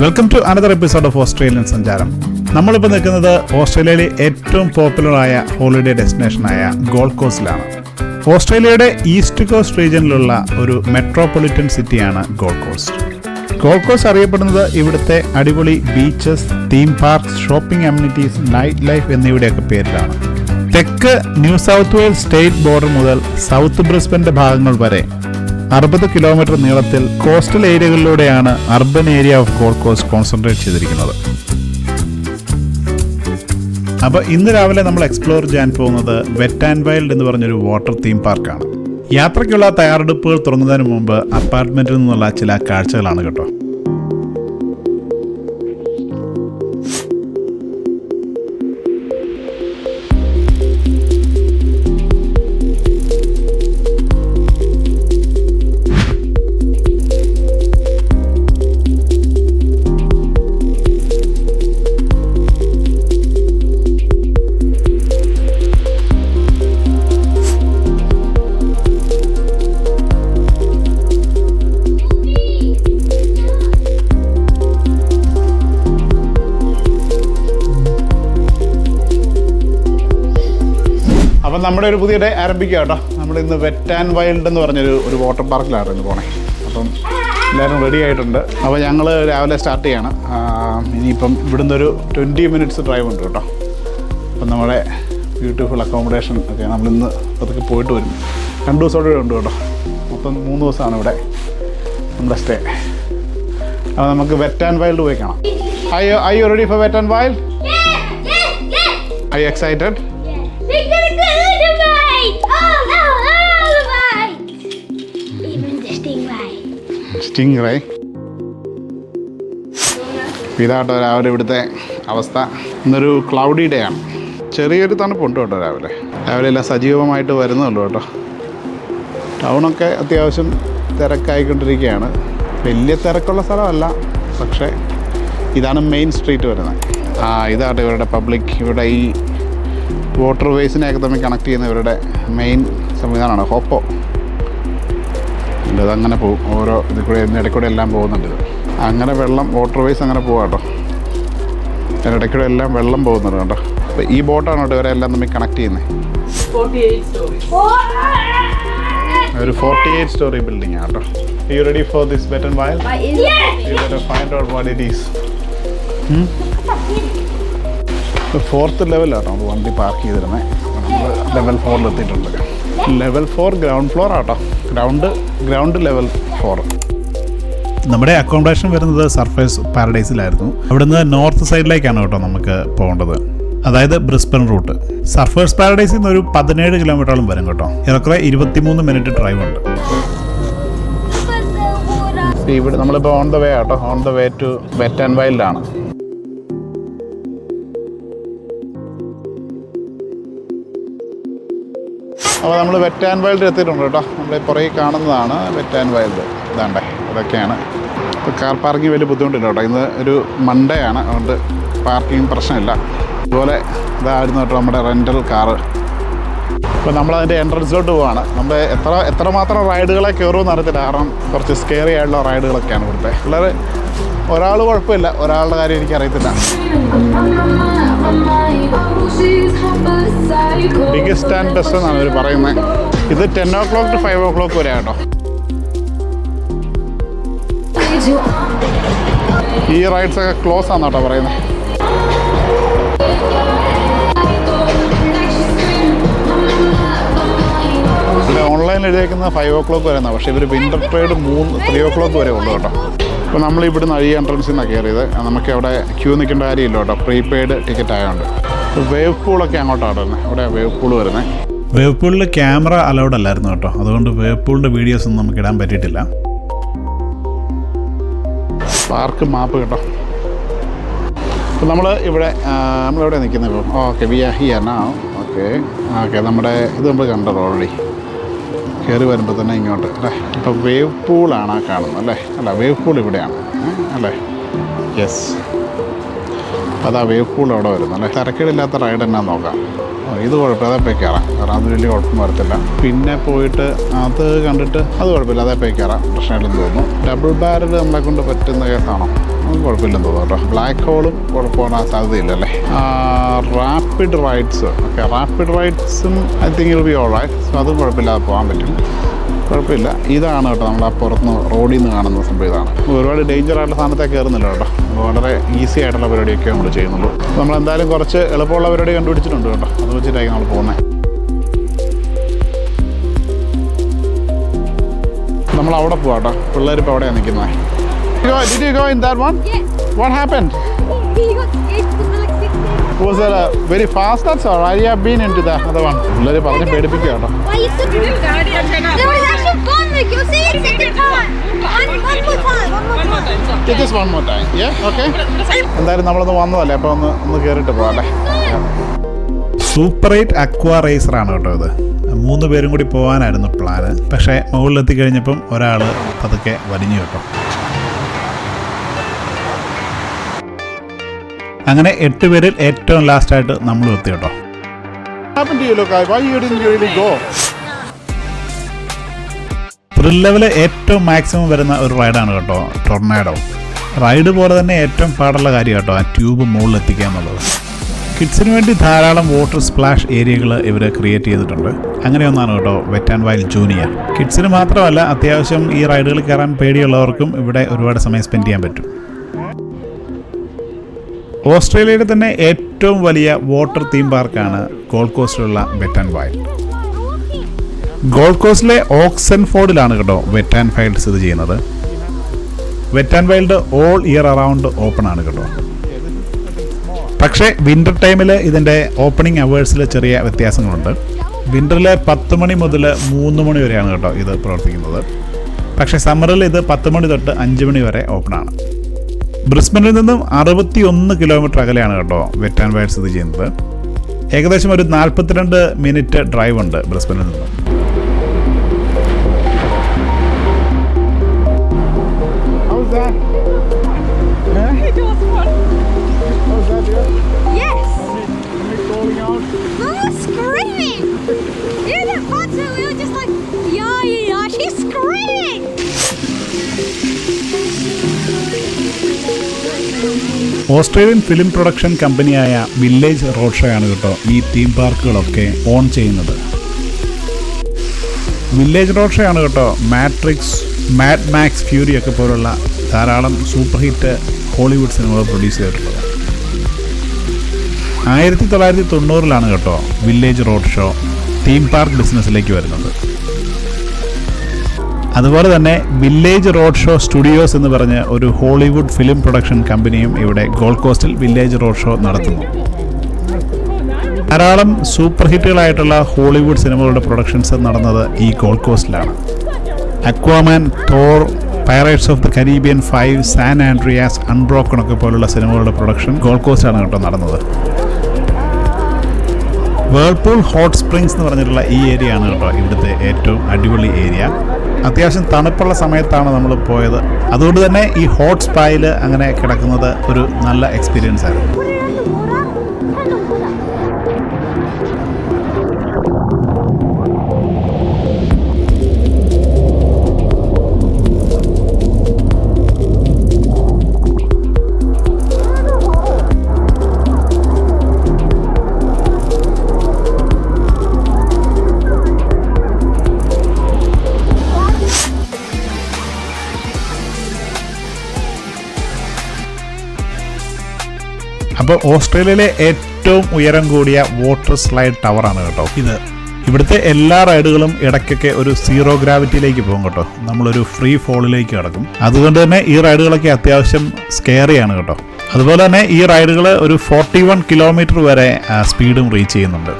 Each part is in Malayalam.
Welcome to another episode of Australian സഞ്ചാരം നമ്മളിപ്പോൾ നിൽക്കുന്നത് ഓസ്ട്രേലിയയിലെ ഏറ്റവും പോപ്പുലറായ ഹോളിഡേ ഡെസ്റ്റിനേഷനായ ഗോൾഡ് കോസ്റ്റിലാണ്. ഓസ്ട്രേലിയയുടെ ഈസ്റ്റ് കോസ്റ്റ് റീജിയനിലുള്ള ഒരു മെട്രോപൊളിറ്റൻ സിറ്റിയാണ് ഗോൾഡ് കോസ്റ്റ്. ഗോൾഡ് കോസ്റ്റ് അറിയപ്പെടുന്നത് ഇവിടുത്തെ അടിപൊളി beaches theme park shopping amenities night life എന്നിവയുടെയൊക്കെ പേരിലാണ്. തെക്ക് New South Wales state border മുതൽ സൗത്ത് ബ്രിസ്ബന്റെ ഭാഗങ്ങൾ വരെ അറുപത് കിലോമീറ്റർ നീളത്തിൽ coastal ഏരിയകളിലൂടെയാണ് urban area of Gold Coast concentrate ചെയ്തിരിക്കുന്നത്. അപ്പോൾ ഇന്ന് രാവിലെ നമ്മൾ എക്സ്പ്ലോർ ചെയ്യാൻ പോകുന്നത് വെറ്റ് ആൻഡ് വൈൽഡ് എന്ന് പറഞ്ഞൊരു വാട്ടർ തീം പാർക്കാണ് യാത്രയ്ക്കുള്ള തയ്യാറെടുപ്പുകൾ തുടങ്ങുന്നതിന് മുമ്പ് അപ്പാർട്ട്മെന്റിൽ നിന്നുള്ള ചില കാഴ്ചകളാണ് കേട്ടോ. നമ്മുടെ ഒരു പുതിയ ഡേ ആരംഭിക്കുക കേട്ടോ. നമ്മൾ ഇന്ന് വെറ്റ് ആൻഡ് വൈൽഡ് എന്ന് പറഞ്ഞൊരു ഒരു വാട്ടർ പാർക്കിലാണ് ഇന്ന് പോണേ. അപ്പം എല്ലാവരും റെഡി ആയിട്ടുണ്ട്. അപ്പോൾ ഞങ്ങൾ രാവിലെ സ്റ്റാർട്ട് ചെയ്യണം. ഇനിയിപ്പം ഇവിടുന്ന് ഒരു ട്വന്റി മിനിറ്റ്സ് ഡ്രൈവ് ഉണ്ട് കേട്ടോ. അപ്പം നമ്മുടെ ബ്യൂട്ടിഫുൾ അക്കോമഡേഷൻ ഒക്കെ നമ്മളിന്ന് അതൊക്കെ പോയിട്ട് വരും. രണ്ട് ദിവസം ഉണ്ട് കേട്ടോ. മൊത്തം മൂന്ന് ദിവസമാണ് ഇവിടെ നമ്മുടെ സ്റ്റേ അപ്പോൾ നമുക്ക് വെറ്റ് ആൻഡ് വൈൽഡ് പോയി കാണാം. I I you ready for Wet and Wild I excited stingray ഇതാട്ടോ രാവിലെ ഇവിടുത്തെ അവസ്ഥ. ഇന്നൊരു ക്ലൗഡി ഡേ ആണ്. ചെറിയൊരു തണുപ്പുണ്ട് കേട്ടോ രാവിലെ. രാവിലെ എല്ലാം സജീവമായിട്ട് വരുന്നുള്ളൂ കേട്ടോ. ടൗണൊക്കെ അത്യാവശ്യം തിരക്കായിക്കൊണ്ടിരിക്കുകയാണ്. വലിയ തിരക്കുള്ള സ്ഥലമല്ല പക്ഷേ ഇതാണ് മെയിൻ സ്ട്രീറ്റ് വരുന്നത്. ആ ഇതാട്ടോ ഇവരുടെ പബ്ലിക് ഇവിടെ ഈ വാട്ടർ വേസിനെയൊക്കെ തമ്മിൽ കണക്ട് ചെയ്യുന്ന ഇവരുടെ മെയിൻ സംവിധാനമാണ്. ഹോപ്പോ ഉണ്ട്. അതങ്ങനെ പോകും. ഓരോ ഇതിൽ കൂടെ ഇതിന്റെ ഇടയ്ക്കൂടെ എല്ലാം പോകുന്നുണ്ട്. ഇത് അങ്ങനെ വെള്ളം വാട്ടർ വേസ് അങ്ങനെ പോകാം കേട്ടോ. അതിന്റെ ഇടയ്ക്കൂടെ എല്ലാം വെള്ളം പോകുന്നുണ്ട് കേട്ടോ. അപ്പോൾ ഈ ബോട്ടാണ് കേട്ടോ ഇവരെല്ലാം തമ്മിൽ കണക്ട് ചെയ്യുന്നത് 48 stories. ഒരു ഫോർട്ടി എയ്റ്റ് സ്റ്റോറി ബിൽഡിംഗ് ആണ് കേട്ടോ you ready for this Wet'n Wild! Find out what it is fourth ലെവലാണ് നമ്മൾ വണ്ടി പാർക്ക് ചെയ്തിരുന്നത് നമ്മൾ ലെവൽ ഫോറിൽ എത്തിയിട്ടുണ്ട് ലെവൽ ഫോർ ഗ്രൗണ്ട് ഫ്ലോർ ആട്ടോ ഗ്രൗണ്ട് ഗ്രൗണ്ട് ലെവൽ ഫോർ. നമ്മുടെ അക്കോമഡേഷൻ വരുന്നത് സർഫേസ് പാരഡൈസിലായിരുന്നു അവിടുന്ന് നോർത്ത് സൈഡിലേക്കാണ് കേട്ടോ നമുക്ക് പോകേണ്ടത്. അതായത് ബ്രിസ്ബൻ റൂട്ട് സർഫേഴ്സ് പാരഡൈസിൽ നിന്ന് ഒരു പതിനേഴ് കിലോമീറ്ററോളം വരും കേട്ടോ. ഏറെക്കുറെ ഇരുപത്തിമൂന്ന് മിനിറ്റ് ഡ്രൈവ് ഉണ്ട്. ഇവിടെ നമ്മളിപ്പോൾ ഓൺ ദ വേ ആട്ടോ. On the way to Wet and വൈൽഡാണ് അപ്പോൾ നമ്മൾ വെറ്റ് ആൻഡ് വൈൽഡ് എത്തിയിട്ടുണ്ട് കേട്ടോ. നമ്മൾ പുറകെ കാണുന്നതാണ് വെറ്റ് ആൻഡ് വൈൽഡ് ഇതാണ്ടേ ഇതൊക്കെയാണ്. ഇപ്പോൾ കാർ പാർക്കിംഗ് വലിയ ബുദ്ധിമുട്ടില്ല കേട്ടോ. ഇന്ന് ഒരു മൺഡേ ആണ്. അതുകൊണ്ട് പാർക്കിംഗ് പ്രശ്നമില്ല. അതുപോലെ ഇതായിരുന്നു കേട്ടോ നമ്മുടെ റെന്റൽ കാറ് ഇപ്പോൾ നമ്മളതിന്റെ എൻട്രൻസിലോട്ട് പോവാണ്. നമ്മൾ എത്ര എത്രമാത്രം റൈഡുകളെ കയറുമെന്ന് അറിയത്തില്ല. കാരണം കുറച്ച് സ്കെയറി ആയിട്ടുള്ള റൈഡുകളൊക്കെയാണ് ഇവിടുത്തെ. വളരെ ഒരാൾ കുഴപ്പമില്ല. ഒരാളുടെ കാര്യം എനിക്കറിയത്തില്ല. ബിഗസ്റ്റ് ആൻഡ് ബെസ്റ്റ് എന്നാണ് അവർ പറയുന്നത് ഇത് ten o'clock to five o'clock വരെ കേട്ടോ ഈ റൈഡ്സ് ഒക്കെ ക്ലോസ് ആണ് കേട്ടോ പറയുന്നത് ഇവിടെ ഓൺലൈൻ എഴുതിയേക്കുന്നത് ഫൈവ് ഓ ക്ലോക്ക് വരെ എന്നാണ് പക്ഷേ ഇവർ വിന്റർ ട്രേഡ് മൂന്ന് ത്രീ ഓ ക്ലോക്ക് വരെ ഉള്ളൂ കേട്ടോ. ഇപ്പോൾ നമ്മൾ ഇവിടുന്ന് അഴി എൻട്രൻസിൽ നിന്നാണ് കയറിയത്. നമുക്ക് അവിടെ ക്യൂ നിൽക്കേണ്ട കാര്യമില്ല കേട്ടോ. പ്രീപെയ്ഡ് ടിക്കറ്റ് ആയതുകൊണ്ട് വേവ് പൂളൊക്കെ അങ്ങോട്ടാണ് വരുന്നത്. അവിടെ വേവ് പൂൾ വരുന്നത്. വേവ് പൂളിൽ ക്യാമറ അലൗഡ് അല്ലായിരുന്നു കേട്ടോ. അതുകൊണ്ട് വേവ് പൂളിന്റെ വീഡിയോസ് ഒന്നും നമുക്ക് ഇടാൻ പറ്റിയിട്ടില്ല. പാർക്ക് മാപ്പ് കേട്ടോ. അപ്പോൾ നമ്മൾ ഇവിടെ നമ്മളിവിടെ നിൽക്കുന്നത് ഇപ്പോൾ ഓക്കെ വി ആർ ഹിയർ നാ ഓക്കെ ഓക്കെ നമ്മുടെ ഇത് നമ്മൾ കണ്ടത് ഓൾറെഡി കയറി വരുമ്പോൾ തന്നെ ഇങ്ങോട്ട് അല്ലേ? അപ്പോൾ വേവ് പൂളാണ് ആ കാണുന്നത് അല്ലേ? അല്ല വേവ് പൂൾ ഇവിടെയാണ്. അല്ലേ? യെസ് അതാ വേവ് പൂൾ അവിടെ വരുന്നു. നല്ല തിരക്കേടില്ലാത്ത റൈഡ് തന്നെ നോക്കാം. ഇത് കുഴപ്പമില്ല. അതേ പോയി കയറാം കാരണം അത് വലിയ കുഴപ്പം വരത്തില്ല. പിന്നെ പോയിട്ട് അത് കണ്ടിട്ട് അത് കുഴപ്പമില്ല. അതേ പോയി കയറാം തോന്നുന്നു. ഡബിൾ ബാരൽ നമ്മളെ കൊണ്ട് പറ്റുന്ന കേസാണോ? അത് കുഴപ്പമില്ലെന്ന് തോന്നുന്നു കേട്ടോ. ബ്ലാക്ക് ഹോളും കുഴപ്പമാണ് സാധ്യതയില്ലല്ലേ rapid rides okay rapid റൈഡ്സും I think I'll be all right so അതും കുഴപ്പമില്ലാതെ പോകാൻ പറ്റും കുഴപ്പമില്ല. ഇതാണ് കേട്ടോ നമ്മൾ അപ്പുറത്ത് നിന്ന് റോഡിൽ നിന്ന് കാണുന്ന സംഭവം. ഇതാണ്. ഒരുപാട് ഡേഞ്ചർ ആയിട്ടുള്ള സ്ഥാനത്തേക്ക് കയറുന്നില്ല കേട്ടോ. വളരെ ഈസി ആയിട്ടുള്ള പരിപാടിയൊക്കെ നമ്മൾ ചെയ്യുന്നുള്ളൂ. നമ്മൾ എന്തായാലും കുറച്ച് എളുപ്പമുള്ള പരിപാടി കണ്ടുപിടിച്ചിട്ടുണ്ട് കേട്ടോ. അത് വെച്ചിട്ടായിരിക്കും നമ്മൾ പോകുന്നത് നമ്മൾ അവിടെ പോവാ കേട്ടോ. പിള്ളേർ ഇപ്പോൾ അവിടെയാണ് നിൽക്കുന്നത് Did you go? In that one? Yes. What happened? We got scared days. Was it uh, very fast? That's all. I have been into the other one. പിള്ളേർ പറഞ്ഞ് പേടിപ്പിക്കുക കേട്ടോ Why you Jenna. There was actually fun, like You see it second time. One, one more time, one more time. more time. Yeah? Okay? Let's go. എന്തായാലും നമ്മളൊന്ന് വന്നതല്ലേ അപ്പോൾ ഒന്ന് ഒന്ന് കയറിയിട്ട് പോകാം അല്ലേ സൂപ്പർ എയ്റ്റ് അക്വ റേസർ ആണ് കേട്ടോ ഇത് മൂന്ന് പേരും കൂടി പോകാനായിരുന്നു പ്ലാന് പക്ഷേ മുകളിലെത്തി കഴിഞ്ഞപ്പം ഒരാൾ പതുക്കെ വലിഞ്ഞു കേട്ടോ അങ്ങനെ എട്ട് പേരിൽ ഏറ്റവും ലാസ്റ്റ് ആയിട്ട് നമ്മൾ എത്തി കേട്ടോ. ത്രിൽ ലെവൽ ഏറ്റവും മാക്സിമം വരുന്ന ഒരു റൈഡാണ് കേട്ടോ ടൊർണാഡോ റൈഡ് പോലെ തന്നെ ഏറ്റവും പാടുള്ള കാര്യം കേട്ടോ ആ ട്യൂബ് മുകളിൽ എത്തിക്കുക എന്നുള്ളത്. കിഡ്സിന് വേണ്ടി ധാരാളം വാട്ടർ സ്പ്ലാഷ് ഏരിയകൾ ഇവർ ക്രിയേറ്റ് ചെയ്തിട്ടുണ്ട്. അങ്ങനെ ഒന്നാണ് കേട്ടോ വെറ്റ് ആൻഡ് വൈൽഡ് ജൂനിയർ കിഡ്സിന് മാത്രമല്ല അത്യാവശ്യം ഈ റൈഡുകൾ കയറാൻ പേടിയുള്ളവർക്കും ഇവിടെ ഒരുപാട് സമയം സ്പെൻഡ് ചെയ്യാൻ പറ്റും. ഓസ്ട്രേലിയയുടെ തന്നെ ഏറ്റവും വലിയ വാട്ടർ തീം പാർക്കാണ് ഗോൾഡ് കോസ്റ്റിലുള്ള വെറ്റ് ആൻഡ് വൈൽഡ് ഗോൾഡ് കോസ്റ്റിലെ ഓക്സൻ ഫോർഡിലാണ് കേട്ടോ വെറ്റ് ആൻഡ് വൈൽഡ് സ്ഥിതി ചെയ്യുന്നത്. Wet and Wild all year around open ആണ് കേട്ടോ. പക്ഷേ വിന്റർ ടൈമിൽ ഇതിന്റെ ഓപ്പണിംഗ് അവേഴ്സിൽ ചെറിയ വ്യത്യാസങ്ങളുണ്ട്. വിന്ററിൽ പത്ത് മണി മുതൽ മൂന്ന് മണി വരെയാണ് കേട്ടോ ഇത് പ്രവർത്തിക്കുന്നത്. പക്ഷേ സമ്മറിൽ ഇത് പത്ത് മണി തൊട്ട് അഞ്ച് മണി വരെ ഓപ്പൺ ആണ്. ബ്രിസ്ബനിൽ നിന്നും അറുപത്തി ഒന്ന് കിലോമീറ്റർ അകലെയാണ് കേട്ടോ വെറ്റ് ആൻഡ് ഇത് സ്ഥിതി ചെയ്യുന്നത്. ഏകദേശം ഒരു നാൽപ്പത്തിരണ്ട് മിനിറ്റ് ഡ്രൈവ് ഉണ്ട് ബ്രിസ്ബനിൽ നിന്നും. ഓസ്ട്രേലിയൻ ഫിലിം പ്രൊഡക്ഷൻ കമ്പനിയായ വില്ലേജ് റോഡ് ഷോ ആണ് കേട്ടോ ഈ തീം പാർക്കുകളൊക്കെ ഓൺ ചെയ്യുന്നത്. വില്ലേജ് റോഡ് ഷോ ആണ് കേട്ടോ മാട്രിക്സ് മാഡ് മാക്സ് ഫ്യൂരി ഒക്കെ പോലുള്ള ധാരാളം സൂപ്പർ ഹിറ്റ് ഹോളിവുഡ് സിനിമകൾ പ്രൊഡ്യൂസ് ചെയ്തിട്ടുള്ളത്. ആയിരത്തി തൊള്ളായിരത്തി തൊണ്ണൂറിലാണ് കേട്ടോ village road show theme park ബിസിനസ്സിലേക്ക് വരുന്നത്. അതുപോലെ തന്നെ വില്ലേജ് റോഡ് ഷോ സ്റ്റുഡിയോസ് എന്ന് പറഞ്ഞ ഒരു ഹോളിവുഡ് ഫിലിം പ്രൊഡക്ഷൻ കമ്പനിയും ഇവിടെ ഗോൾഡ് കോസ്റ്റിൽ വില്ലേജ് റോഡ് ഷോ നടത്തുന്നു. ധാരാളം സൂപ്പർ ഹിറ്റുകളായിട്ടുള്ള ഹോളിവുഡ് സിനിമകളുടെ പ്രൊഡക്ഷൻസ് നടന്നത് ഈ gold കോസ്റ്റിലാണ് Aquaman Thor Pirates of the Caribbean five San Andreas Unbroken ഒക്കെ പോലുള്ള സിനിമകളുടെ പ്രൊഡക്ഷൻ ഗോൾഡ് കോസ്റ്റാണ് കേട്ടോ നടന്നത്. വേൾപൂൾ ഹോട്ട് സ്പ്രിങ്സ് എന്ന് പറഞ്ഞിട്ടുള്ള ഈ ഏരിയ ആണ് കേട്ടോ ഇവിടുത്തെ ഏറ്റവും അടിപൊളി ഏരിയ അത്യാവശ്യം തണുപ്പുള്ള സമയത്താണ് നമ്മൾ പോയത്. അതുകൊണ്ട് തന്നെ ഈ ഹോട്ട് സ്പായിൽ അങ്ങനെ കിടക്കുന്നത് ഒരു നല്ല എക്സ്പീരിയൻസ് ആയിരുന്നു. അപ്പോൾ ഓസ്ട്രേലിയയിലെ ഏറ്റവും ഉയരം കൂടിയ വാട്ടർ സ്ലൈഡ് ടവറാണ് കേട്ടോ. ഇത്. ഇവിടുത്തെ എല്ലാ റൈഡുകളും ഇടയ്ക്കൊക്കെ ഒരു സീറോ ഗ്രാവിറ്റിയിലേക്ക് പോകും കേട്ടോ. നമ്മളൊരു ഫ്രീ ഫോളിലേക്ക് കിടക്കും. അതുകൊണ്ട് തന്നെ ഈ റൈഡുകളൊക്കെ അത്യാവശ്യം സ്കെയറിയാണ് കേട്ടോ. അതുപോലെ തന്നെ ഈ റൈഡുകൾ ഒരു ഫോർട്ടി വൺ കിലോമീറ്റർ വരെ സ്പീഡും റീച്ച് ചെയ്യുന്നുണ്ട്.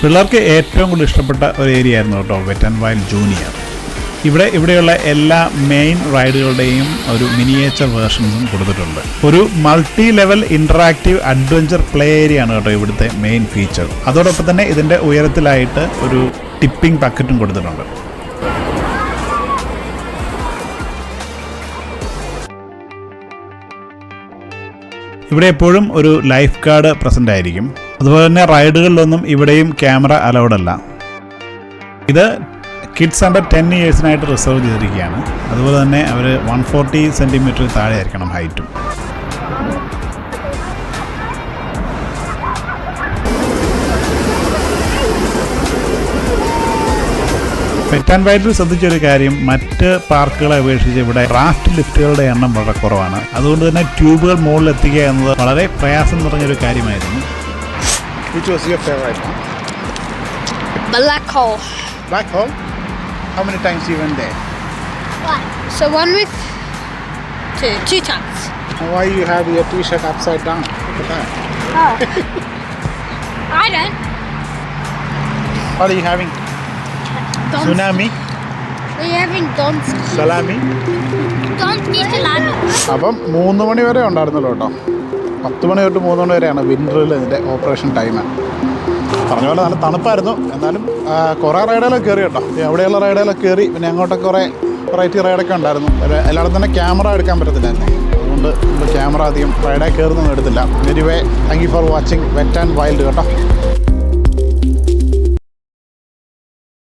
പിള്ളേർക്ക് ഏറ്റവും കൂടുതൽ ഇഷ്ടപ്പെട്ട ഒരു ഏരിയ ആയിരുന്നു കേട്ടോ വെറ്റൻ വൈൽഡ് ജൂനിയർ ഇവിടെ ഇവിടെയുള്ള എല്ലാ മെയിൻ റൈഡുകളുടെയും ഒരു മിനിയേച്ചർ വേർഷൻസും കൊടുത്തിട്ടുണ്ട്. ഒരു multi level interactive adventure play area ആണ് കേട്ടോ ഇവിടുത്തെ മെയിൻ ഫീച്ചർ അതോടൊപ്പം തന്നെ ഇതിന്റെ ഉയരത്തിലായിട്ട് ഒരു ടിപ്പിംഗ് ബക്കറ്റും കൊടുത്തിട്ടുണ്ട്. ഇവിടെ എപ്പോഴും ഒരു ലൈഫ് ഗാർഡ് പ്രസന്റ് ആയിരിക്കും. അതുപോലെ തന്നെ റൈഡുകളിലൊന്നും ഇവിടെയും ക്യാമറ അലൗഡ് അല്ല. ഇത് കിഡ്സ് അണ്ടർ ടെൻ ഇയേഴ്സിനായിട്ട് റിസർവ് ചെയ്തിരിക്കുകയാണ് അതുപോലെ തന്നെ അവർ വൺ ഫോർട്ടി സെന്റിമീറ്റർ താഴെ ആയിരിക്കണം ഹൈറ്റും പെറ്റ് ആൻഡ് വൈറ്റിൽ ശ്രദ്ധിച്ചൊരു കാര്യം മറ്റ് പാർക്കുകളെ അപേക്ഷിച്ച് ഇവിടെ റാഫ്റ്റ് ലിഫ്റ്റുകളുടെ എണ്ണം വളരെ കുറവാണ് അതുകൊണ്ട് തന്നെ ട്യൂബുകൾ മുകളിൽ എത്തിക്കുക എന്നത് വളരെ പ്രയാസം നിറഞ്ഞൊരു കാര്യമായിരുന്നു Which was your favorite? Black hole. Black hole? How many times you went there? One. So one with two. Two times. Why you have your t-shirt upside down? Look at that. Oh. I don't. What are you having? Don't. Tsunami? We're having don't Salami? Don't salami. അപ്പം മൂന്ന് മണി വരെ ഉണ്ടായിരുന്നല്ലോ കേട്ടോ പത്ത് മണി തൊട്ട് മൂന്ന് മണി വരെയാണ് വിന്ററിൽ ഇതിന്റെ ഓപ്പറേഷൻ ടൈം പറഞ്ഞ പോലെ നല്ല തണുപ്പായിരുന്നു. എന്നാലും കുറേ റൈഡുകളൊക്കെ കയറി കേട്ടോ. എവിടെയുള്ള റൈഡുകളൊക്കെ കയറി പിന്നെ അങ്ങോട്ടൊക്കെ കുറേ വെറൈറ്റി റൈഡൊക്കെ ഉണ്ടായിരുന്നു. എല്ലായിടത്തും തന്നെ ക്യാമറ എടുക്കാൻ പറ്റത്തില്ലായിരുന്നു അതുകൊണ്ട് ക്യാമറ അധികം റൈഡായി കയറുന്നൊന്നും എടുത്തില്ല. Anyway thank you for watching Wet and Wild കേട്ടോ.